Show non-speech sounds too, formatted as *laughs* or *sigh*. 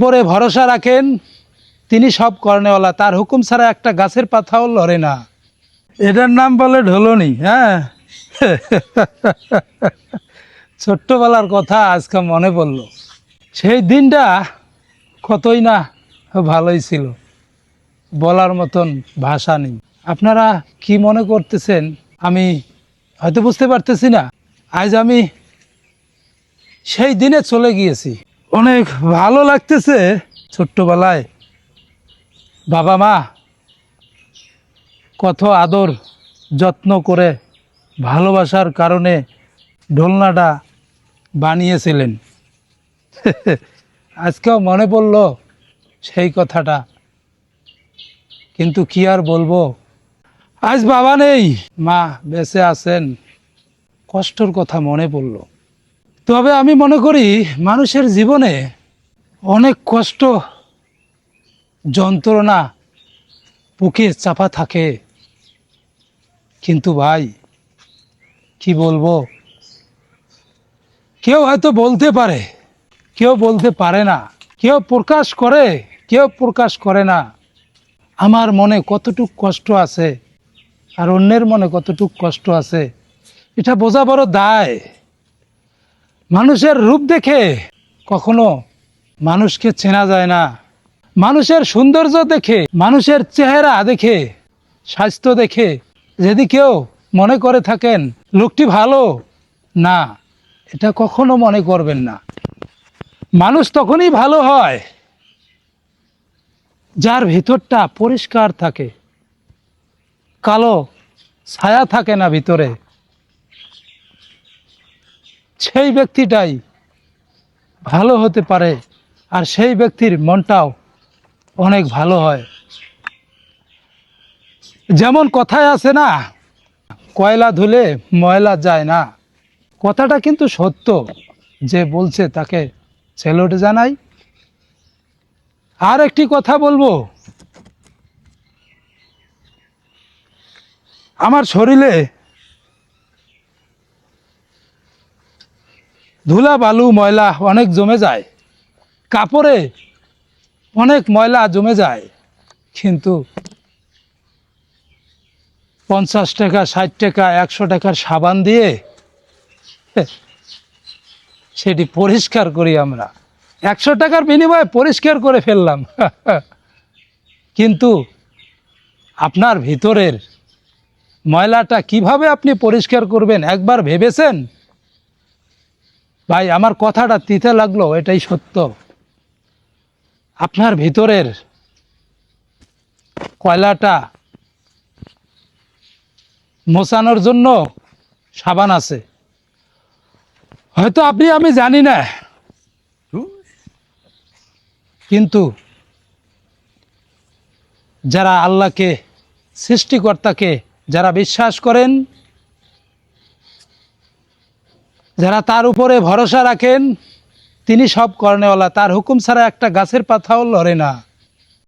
পরে ভরসা রাখেন, তিনি সব কর্নেওয়ালা, তার হুকুম ছাড়া একটা গাছের পাতাও লড়ে না। এটার নাম বলে ঢোলনি হ্যাঁ? *laughs* ছোট্টবেলার কথা আজকে মনে পড়ল। সেই দিনটা কতই না ভালোই ছিল। বলার মতন ভাষা নেই। আপনারা কি মনে করতেছেন, আমি হয়তো বুঝতে পারতেছি না। আজ আমি সেই দিনে চলে গিয়েছি। অনেক ভালো লাগতেছে ছোট্টবেলায়। বাবা মা কত আদর, যত্ন করে ভালোবাসার কারণে ঢোলনাটা বানিয়েছিলেন। *laughs* আজকেও মনে পড়ল সেই কথাটা। কিন্তু কি আর বলব? আজ বাবা নেই, মা বেঁচে আছেন। কষ্টর কথা মনে পড়ল। তবে আমি মনে করি মানুষের জীবনে অনেক কষ্ট, যন্ত্রণা বুকে চাপা থাকে। কিন্তু ভাই, কি বলব? কেউ হয়তো বলতে পারে, কেউ বলতে পারে না। কেউ প্রকাশ করে, কেউ প্রকাশ করে না। আমার মনে কতটুক কষ্ট আছে আর অন্যের মনে কতটুক কষ্ট আছে, এটা বোঝা বড় দায়। মানুষের রূপ দেখে কখনো মানুষকে চেনা যায় না। মানুষের সৌন্দর্য দেখে, মানুষের চেহারা দেখে, স্বাস্থ্য দেখে। যদি কেউ মনে করে থাকেন, লোকটি ভালো। না, এটা কখনো মনে করবেন না। মানুষ তখনই ভালো হয় যার ভিতরটা পরিষ্কার থাকে। কালো ছায়া থাকে না ভিতরে। সেই ব্যক্তিটাই ভালো হতে পারে আর সেই ব্যক্তির মনটাও অনেক ভালো হয়। যেমন কথায় আছে না, কয়লা ধুলে ময়লা যায় না। কথাটা কিন্তু সত্য যে বলছে, তাকে সেলুট জানাই। আর একটি কথা বলব, আমার শরীরে ধুলা, বালু, ময়লা অনেক জমে যায়। কাপড়ে অনেক ময়লা জমে যায়। কিন্তু পঞ্চাশ টাকা, ষাট টাকা, একশো টাকার সাবান দিয়ে সেটি পরিষ্কার করি আমরা। একশো টাকার বিনিময়ে পরিষ্কার করে ফেললাম। কিন্তু আপনার ভিতরের ময়লাটা কীভাবে আপনি পরিষ্কার করবেন, একবার ভেবেছেন? ভাই, আমার কথাটা তিতে লাগল, এটাই সত্য। আপনার ভিতরের কয়লাটা মোছানোর জন্য সাবান আছে। হয়তো আপনি, আমি জানি না। কিন্তু যারা আল্লাহকে, সৃষ্টিকর্তাকে যারা বিশ্বাস করেন যারা তার উপরে ভরসা রাখেন, তিনি সব কর্নেওয়ালা তার হুকুম ছাড়া একটা গাছের পাতাও লড়ে না।